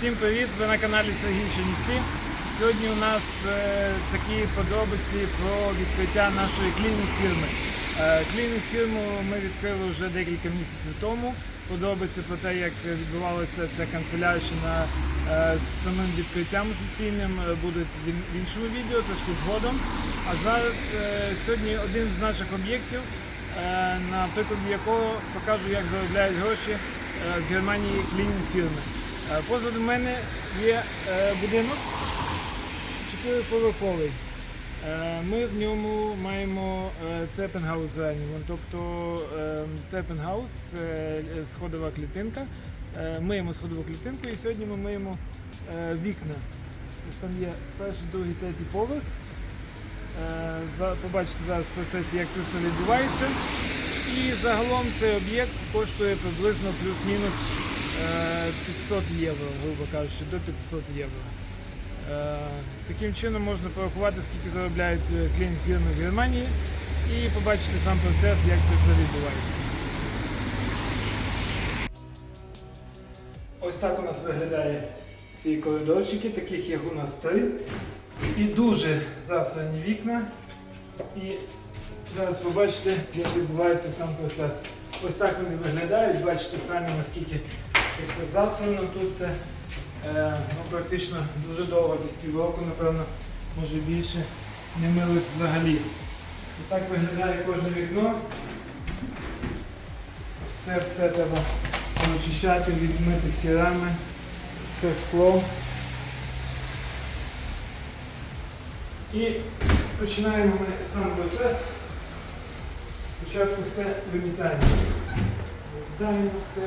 Всім привіт! Ви на каналі Сергій Чернівці. Сьогодні у нас е, такі подробиці про відкриття нашої клінінг фірми. Е, клінінг фірму ми відкрили вже декілька місяців тому. Подробиці про те, як відбувалася ця канцелярщина е, з самим відкриттям офіційним е, будуть в іншому відео, трошки згодом. А зараз е, сьогодні один з наших об'єктів, е, на прикладі якого покажу, як заробляють гроші е, в Германії клінінг фірми. Е, Позаду мене є е, будинок чотириповерховий. Е, Ми в ньому маємо е, трепенгаус Райнівон, тобто е, трепенгаус це е, сходова клітинка. Е, Миємо сходову клітинку і сьогодні ми миємо е, вікна. Там є перший, другий, третій поверх. Е, Побачите зараз процесі, як це все відбувається. І загалом цей об'єкт коштує приблизно плюс-мінус е, 500 євро, грубо кажучи, до 500 євро. Е, Таким чином можна порахувати, скільки заробляють е, клієнт фірми в Германії і побачити сам процес, як це все відбувається. Ось так у нас виглядає ці коридорчики, таких є у нас три. І дуже засрані вікна. І зараз побачите, як відбувається сам процес. Ось так вони виглядають, бачите самі, наскільки це все засрано. Тут це е, ну, практично дуже довго, десь півроку, напевно, може більше, не мились взагалі. І так виглядає кожне вікно. Все все треба очищати, відмити всі рами, все скло. І починаємо ми сам процес. Спочатку все вимітаємо. Вимітаємо все.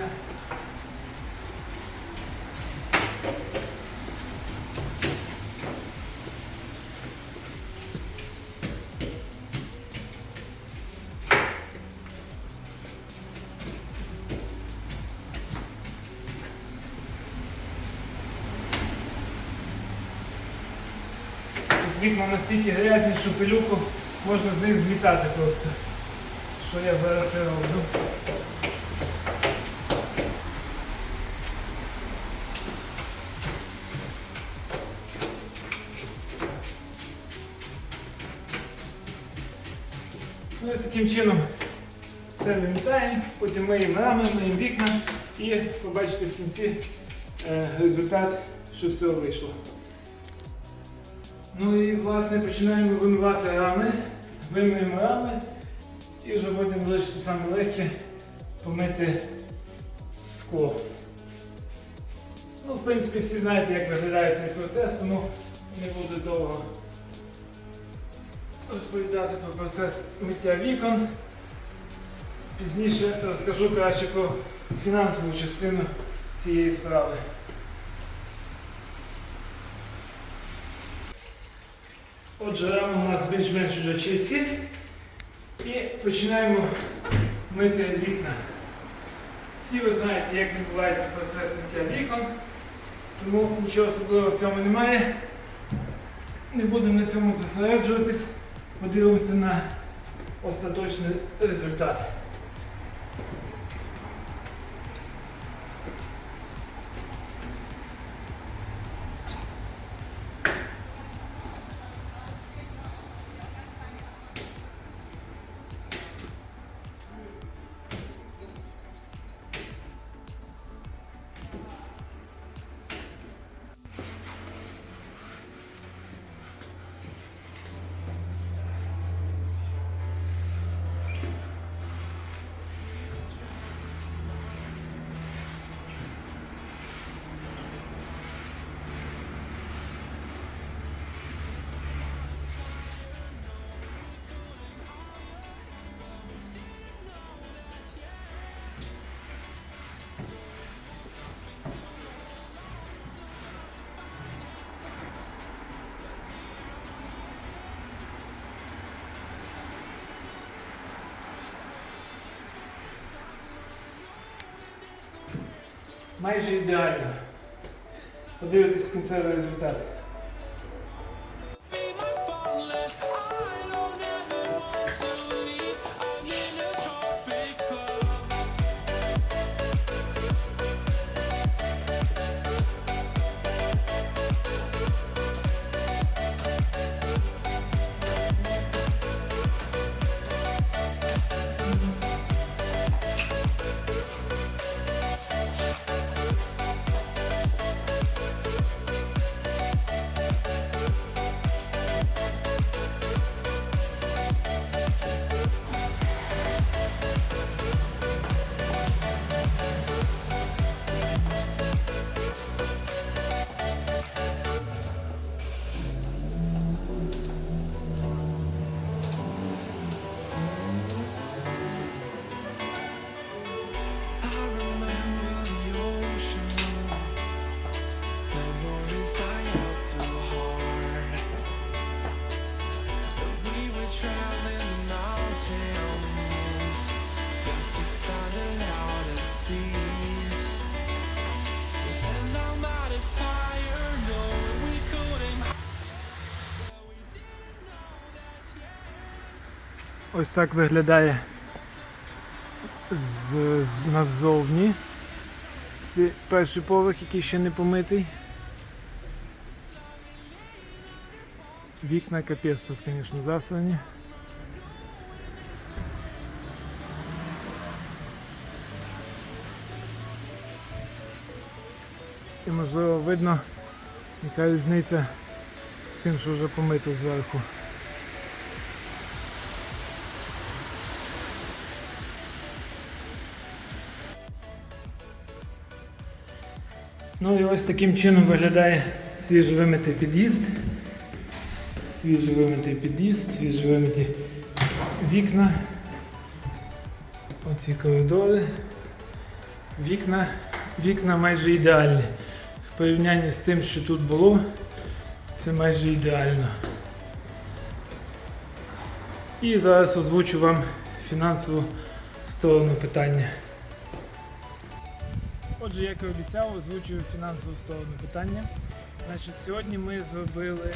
Вікна настільки грязні, що пилюку можна з них змітати просто. Що я зараз і роблю. Ну і таким чином все вимітаємо, потім миємо рами, миємо вікна. І побачите в кінці е, результат, що все вийшло. Ну і власне починаємо вимивати рами, вимиємо рами. І вже потім лишиться саме легке помити скло. Ну, в принципі, всі знаєте, як виглядає цей процес, тому не буду довго розповідати про процес миття вікон. Пізніше розкажу краще про фінансову частину цієї справи. Отже, рами у нас більш-менш вже чисті. І починаємо мити вікна. Всі ви знаєте, як відбувається процес миття вікон, тому нічого особливого в цьому немає. Не будемо на цьому зосереджуватись, подивимося на остаточний результат. Майже ідеально. Подивитись кінцевий результат. Ось так виглядає з, з, назовні. Це перший поверх, який ще не помитий. Вікна капець тут, звісно, засрані. І можливо видно, яка різниця з тим, що вже помито зверху. Ну і ось таким чином виглядає свіжовимитий під'їзд. Свіжовимитий під'їзд, свіжовимиті вікна. Оці коридори. Вікна, вікна майже ідеальні. В порівнянні з тим, що тут було, це майже ідеально. І зараз озвучу вам фінансову сторону питання. Отже, як і обіцяв, озвучую фінансову сторону питання. Значить, сьогодні ми зробили,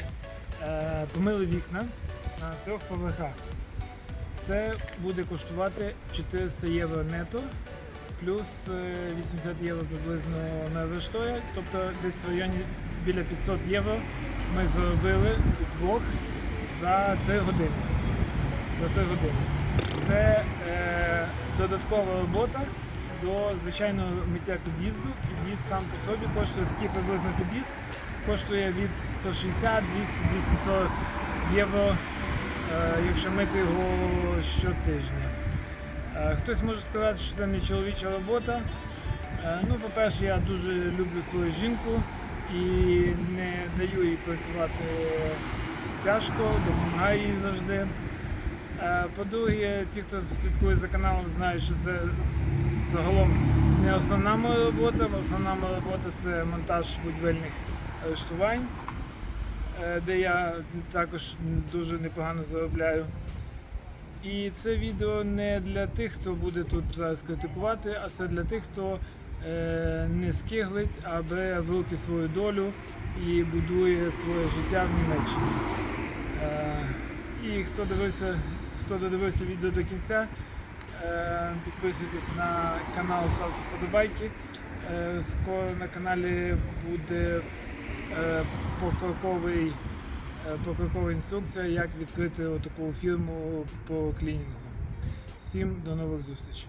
е, помили вікна на трьох поверхах. Це буде коштувати 400 євро нето, плюс е, 80 євро приблизно на рештує, тобто десь в районі біля 500 євро ми заробили вдвох за 3 години. За 3 години. Це е, додаткова робота до звичайного миття під'їзду. Під'їзд сам по собі коштує такий приблизно під'їзд, коштує від 160, 200, 240 євро, е, якщо мити його щотижня. Е, Хтось може сказати, що це не чоловіча робота. Е, Ну, по-перше, я дуже люблю свою жінку і не даю їй працювати тяжко, допомагаю їй завжди. По-друге, ті, хто слідкує за каналом, знають, що це загалом не основна моя робота. Основна моя робота це монтаж будівельних арештувань, е, де я також дуже непогано заробляю. І це відео не для тих, хто буде тут зараз критикувати, а це для тих, хто е, не скиглить, а бере в руки свою долю і будує своє життя в Німеччині. Е, і хто дивився, хто додивився відео до кінця, підписуйтесь на канал, ставте вподобайки. Е, скоро на каналі буде е, покроковий, е, покрокова інструкція, як відкрити таку фірму по клінінгу. Всім до нових зустрічей.